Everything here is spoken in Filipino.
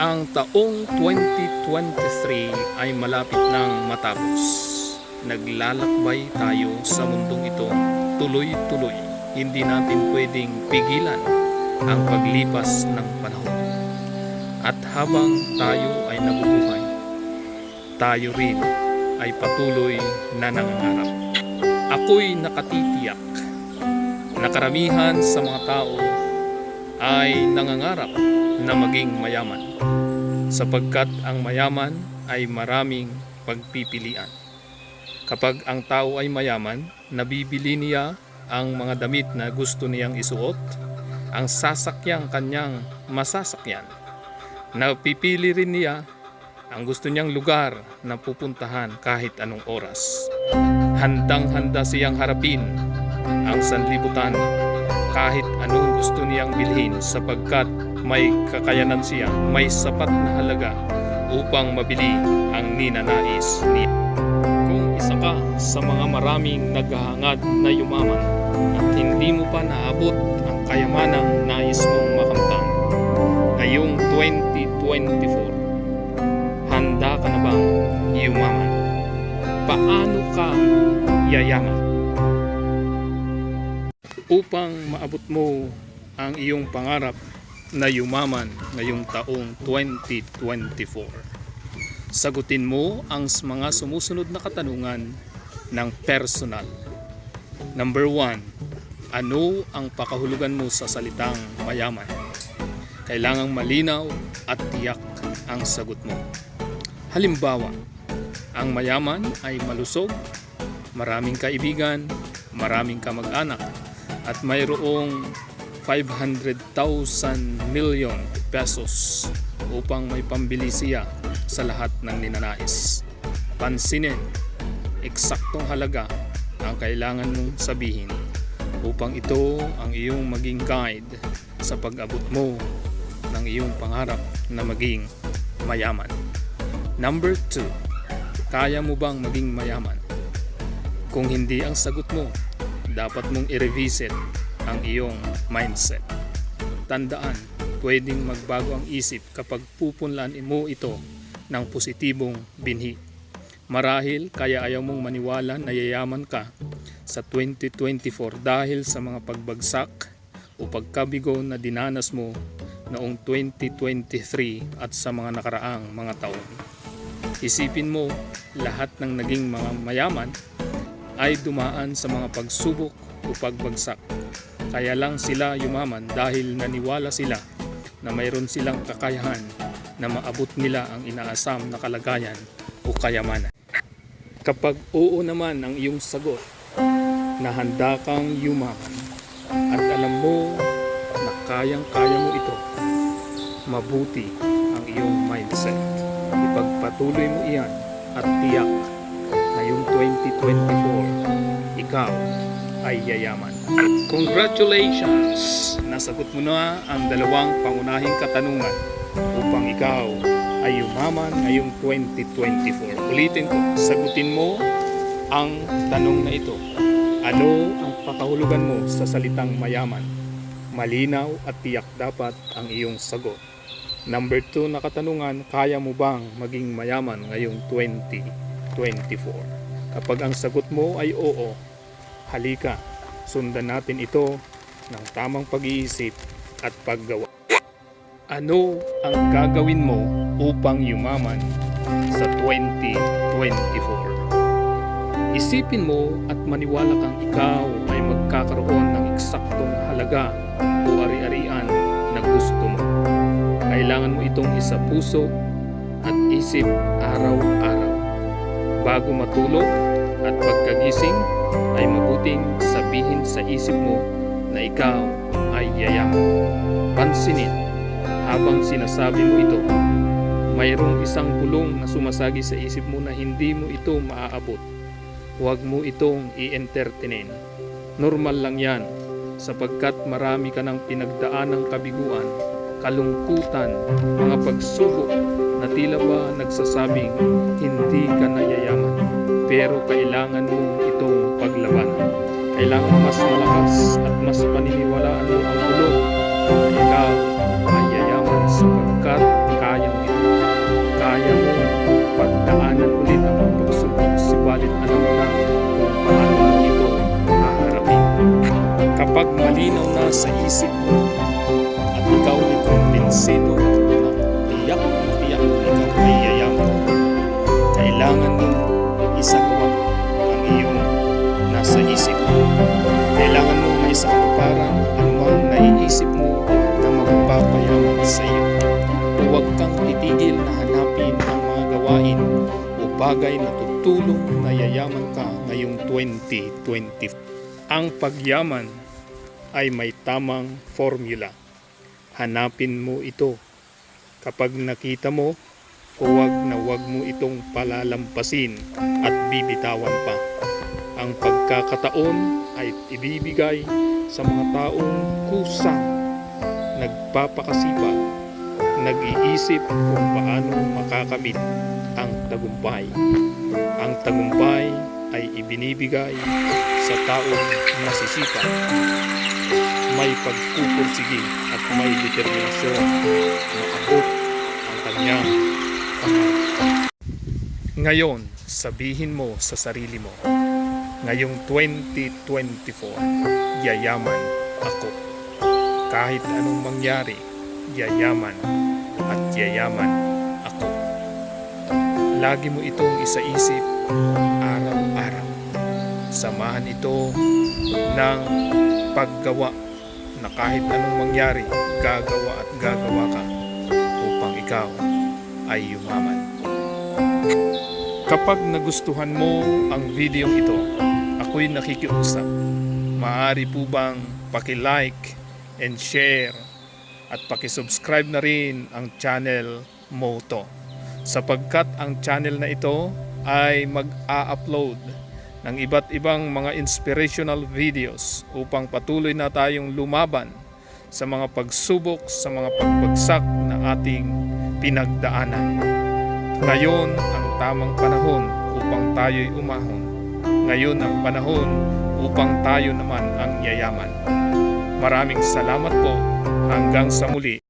Ang taong 2023 ay malapit nang matapos. Naglalakbay tayo sa mundong ito tuloy-tuloy. Hindi natin pwedeng pigilan ang paglipas ng panahon. At habang tayo ay nabubuhay, tayo rin ay patuloy na nangangarap. Ako'y nakatitiyak na karamihan sa mga tao ay nangangarap na maging mayaman sapagkat ang mayaman ay maraming pagpipilian. Kapag ang tao ay mayaman, nabibili niya ang mga damit na gusto niyang isuot, ang sasakyang kanyang masasakyan. Napipili rin niya ang gusto niyang lugar na pupuntahan kahit anong oras. Handang-handa siyang harapin ang sanlibutan kahit anong gusto niyang bilhin sapagkat may kakayanan siya, may sapat na halaga upang mabili ang ninanais niya. Kung isa ka sa mga maraming naghahangad na yumaman at hindi mo pa naabot ang kayamanang nais mong makamtan, ngayong 2024, handa ka na bang yumaman? Paano ka yayaman? Upang maabot mo ang iyong pangarap na yumaman ngayong taong 2024. Sagutin mo ang mga sumusunod na katanungan ng personal. Number 1. Ano ang pakahulugan mo sa salitang mayaman? Kailangang malinaw at tiyak ang sagot mo. Halimbawa, ang mayaman ay malusog, maraming kaibigan, maraming kamag-anak, at mayroong 500,000 million pesos upang may pambili siya sa lahat ng ninanais. Pansinin, eksaktong halaga ang kailangan mong sabihin upang ito ang iyong maging guide sa pag-abot mo ng iyong pangarap na maging mayaman. Number 2, kaya mo bang maging mayaman? Kung hindi ang sagot mo, dapat mong i-revisit ang iyong mindset. Tandaan, pwedeng magbago ang isip kapag pupunlaan mo ito ng positibong binhi. Marahil kaya ayaw mong maniwala na yayaman ka sa 2024 dahil sa mga pagbagsak o pagkabigo na dinanas mo noong 2023 at sa mga nakaraang mga taon. Isipin mo, lahat ng naging mga mayaman ay dumaan sa mga pagsubok o pagbagsak. Kaya lang sila yumaman dahil naniwala sila na mayroon silang kakayahan na maabot nila ang inaasam na kalagayan o kayamanan. Kapag oo naman ang iyong sagot na handa kang yumaman at alam mo na kayang-kaya mo ito, mabuti ang iyong mindset. Ipagpatuloy mo iyan at tiyak 2024, ikaw ay yayaman. Congratulations! Nasagot mo na ang dalawang pangunahing katanungan upang ikaw ay yumaman ngayong 2024. Ulitin ko, sagutin mo ang tanong na ito. Ano ang pakahulugan mo sa salitang mayaman? Malinaw at tiyak dapat ang iyong sagot. Number 2 na katanungan, kaya mo bang maging mayaman ngayong 2024? Kapag ang sagot mo ay oo, halika, sundan natin ito ng tamang pag-iisip at paggawa. Ano ang gagawin mo upang yumaman sa 2024? Isipin mo at maniwala kang ikaw ay magkakaroon ng eksaktong halaga o ari-arian na gusto mo. Kailangan mo itong isa puso at isip araw-araw. Bago matulog at pagkagising ay mabuting sabihin sa isip mo na ikaw ay yayaman. Pansinin habang sinasabi mo ito, mayroong isang bulong na sumasagi sa isip mo na hindi mo ito maaabot. Huwag mo itong i-entertainin. Normal lang yan sapagkat marami ka ng pinagdaan ng kabiguan, kalungkutan, mga pagsubok na tila ba nagsasabing hindi ka nayayaman pero kailangan mo itong paglabanan. Kailangan mas malakas at mas paniniwalaan mo ang ulo na ikaw ay yayaman sapagkat kaya mo ito. Kaya mo pagdaanan ulit ang mga pagsubok subalit alam mo na kung paano mo ito haharapin. Kapag malinaw na sa isip mo kumbinsido na tiyak na tiyak ikaw ay yayaman, kailangan mo isagawa ang iyong nasa isip mo. Kailangan mo may isakatuparan anumang naiisip mo na magpapayaman sa iyo. Huwag kang titigil na hanapin ang mga gawain o bagay na tutulong na yayaman ka ngayong 2020. Ang pagyaman ay may tamang formula. Hanapin mo ito. Kapag nakita mo, huwag na huwag mo itong palalampasin at bibitawan pa. Ang pagkakataon ay ibibigay sa mga taong kusang nagpapakasipag, nag-iisip kung paano makakamit ang tagumpay. Ang tagumpay ay ibinibigay sa taong nasisipag, may pagpupursige at may determinasyon na abot ang kanyang pangarap. Ngayon, sabihin mo sa sarili mo, ngayong 2024, yayaman ako. Kahit anong mangyari, yayaman at yayaman ako. Lagi mo itong isaisip. Samahan ito ng paggawa na kahit anong mangyari, gagawa at gagawa ka upang ikaw ay yumaman. Kapag nagustuhan mo ang video ito, ako'y nakikiusap. Maaari po bang paki-like and share at paki-subscribe na rin ang channel mo to sapagkat ang channel na ito ay mag-a-upload ng iba't ibang mga inspirational videos upang patuloy na tayong lumaban sa mga pagsubok, sa mga pagbagsak na ating pinagdaanan. Ngayon ang tamang panahon upang tayo'y umahon. Ngayon ang panahon upang tayo naman ang yayaman. Maraming salamat po. Hanggang sa muli.